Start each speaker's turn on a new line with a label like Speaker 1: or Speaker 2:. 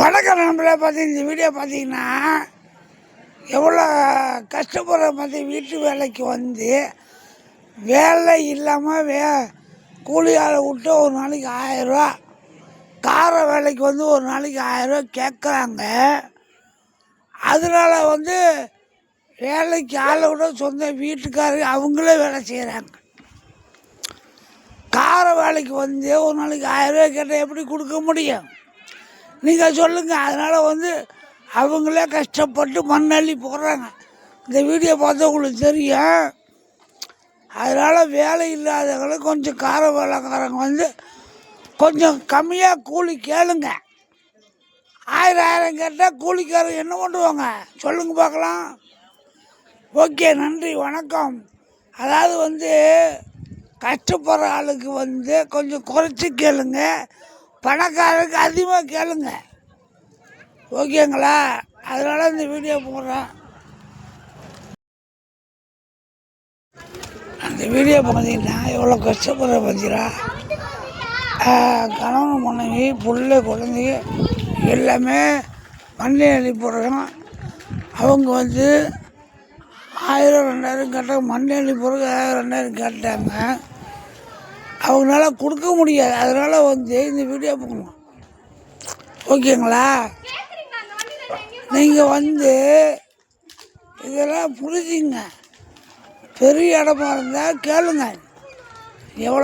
Speaker 1: வணக்கம் நண்பர்களே பார்த்து இந்த வீடியோ பார்த்தீங்கன்னா எவ்வளோ கஷ்டப்படுற பார்த்து வீட்டு வேலைக்கு வந்து வேலை இல்லாமல் வே கூலி ஆளை விட்டு ஒரு நாளைக்கு ஆயிரரூவா கார வேலைக்கு வந்து ஒரு நாளைக்கு ஆயிரரூவா கேட்குறாங்க. அதனால வந்து வேலைக்கு ஆளை விட சொந்த வீட்டுக்காரங்க அவங்களே வேலை செய்கிறாங்க கார வேலைக்கு வந்து ஒரு நாளைக்கு ஆயிரரூவா கேட்டால் எப்படி கொடுக்க முடியும்? நீங்கள் சொல்லுங்கள் அதனால் வந்து அவங்களே கஷ்டப்பட்டு மண்ணள்ளி போடுறாங்க. இந்த வீடியோ பார்த்தா உங்களுக்கு தெரியும். அதனால் வேலை இல்லாதவங்களை கொஞ்சம் கார வேலைக்காரங்க வந்து கொஞ்சம் கம்மியாக கூலி கேளுங்க. ஆயிரம் ஆயிரம் கேட்டால் கூலிக்காரங்க என்ன பண்ணுவாங்க? சொல்லுங்கள் பார்க்கலாம். ஓகே நன்றி வணக்கம். அதாவது வந்து கஷ்டப்படுற ஆளுக்கு வந்து கொஞ்சம் குறைச்சி கேளுங்க. பணக்காரருக்கு அதிகமாக கேளுங்க. ஓகேங்களா? அதனால இந்த வீடியோ போடுறேன் அந்த வீடியோ பார்த்தீங்கன்னா எவ்வளோ கஷ்டப்படுற பார்த்தீங்களா கணவன் மனைவி புள்ள குழந்தைங்க எல்லாமே வண்டி அள்ளி அவங்க வந்து ஆயிரம் ரெண்டாயிரம் கேட்டாங்க. மண்ணி அனுப்பி போடுறது ஆயிரம் ரெண்டாயிரம் கேட்டாங்க. அவங்களால கொடுக்க முடியாது. அதனால் வந்து இந்த வீடியோ போகணும் ஓகேங்களா? நீங்கள் வந்து இதெல்லாம் புரிஞ்சுங்க பெரிய இடமா இருந்தால் கேளுங்க. எவ்வளோ